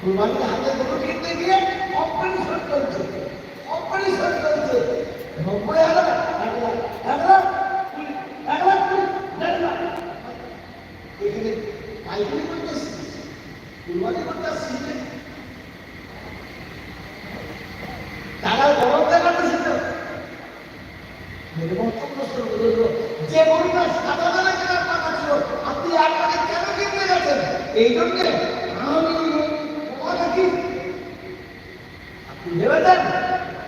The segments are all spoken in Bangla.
কুরবানির হাতে গরু কিনতে গিয়ে অপারেশন চলছে অপারেশন চলছে নব্বই হাজার তারা কেন গেছেন এই জন্যে আমি তোমাকে কি আপনি ভেবেছেন ওই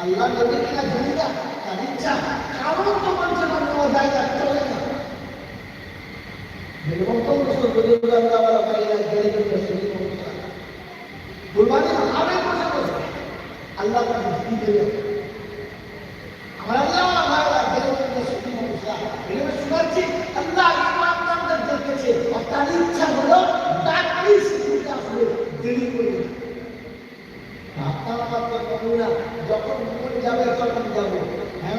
আল্লাহ নবী কিনা জমিদা তার ইচ্ছা কারণ তো মানুষের নেওয়া যায় না। চলে না আল্লাহ আমার তার ইচ্ছা হলো ডাকলি আসলে দেরি করে আপনারা মাত্র বলুন না হ্যাঁ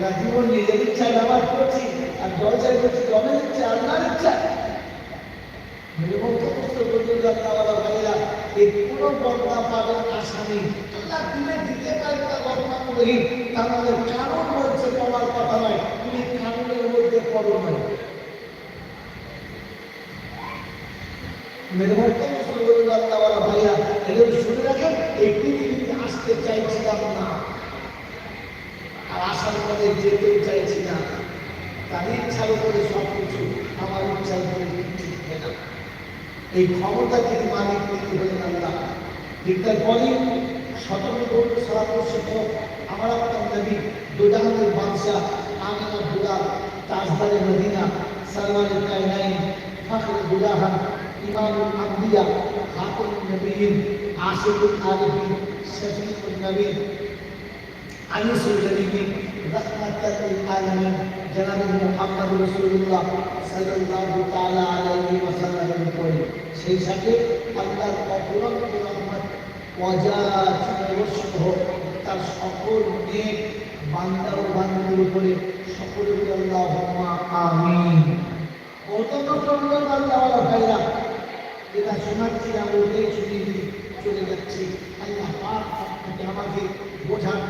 না নিজের ইচ্ছায় নামাজ পড়ছি আর জলসায় করছি জমের ইচ্ছা আল্লাহর ইচ্ছা। সমস্ত বন্ধুরা ভাইরা এই পুরো বর্ণনা পাবেন আল্লাহ তুমি দিতে পারে তা বর্ণনা পড়ার কথা নয় তুমি কারণের মধ্যে পড়ো নয় ভাইয়া শুনে রাখেন এই আসতে চাইছিলাম না আর আসার পরে যেতেও চাইছি না তার ইচ্ছার উপরে সব কিছু আমার ইচ্ছার উপরে কিচ্ছু না এই ক্ষমতা তিনি মালিক তিনি হলেন আল্লাহ বিদ্যার পরে সতেরো বছর সারা বছর আমার আপনার নবী দুজাহানের বাদশাহ, আমিনা দুলাল, তাজদারে মদিনা সালমানের কায়নাইন ফখর দুলাহান ইমামুল আম্বিয়া হাতুল নবীন, আশিকুল আলিমিন শফিকুল নবীন, আনিসুল জলিমিন রহমাতাল আলামিন, জনাব মুহাম্মদ রাসূলুল্লাহ সাল্লাল্লাহু তাআলা আলাইহি ওয়াসাল্লামের উপরে সেই সাথে আল্লাহর অপরন্ত ওয়াজাত তার সকল নেক বান্দা ও বান্দাদের উপরে সকলে আল্লাহ ভাইরা, যেটা শোনাচ্ছি আমরা ওটাই শুনিয়ে চলে যাচ্ছি। আল্লাহ পাক আমাকে বোঝার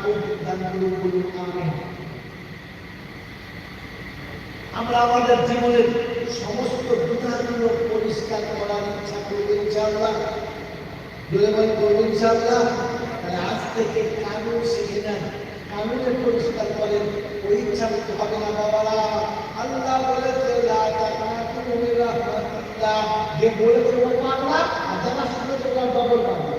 দান করুন বলুন, আমিন। আমরা আমাদের জীবনের সমস্ত বিধানগুলো পরিষ্কার করার ইচ্ছা করব ইনশাআল্লাহ। বলে বলে করব ইনশাআল্লাহ। তাহলে আজ থেকে কানুন শিখে নেন। কানুনে পরিষ্কার করেন। ওই ইচ্ছা করতে হবে না বাবারা। আল্লাহ বলেছে যে বলেছে পাগলা আর যারা ওরা ডবল পাগলা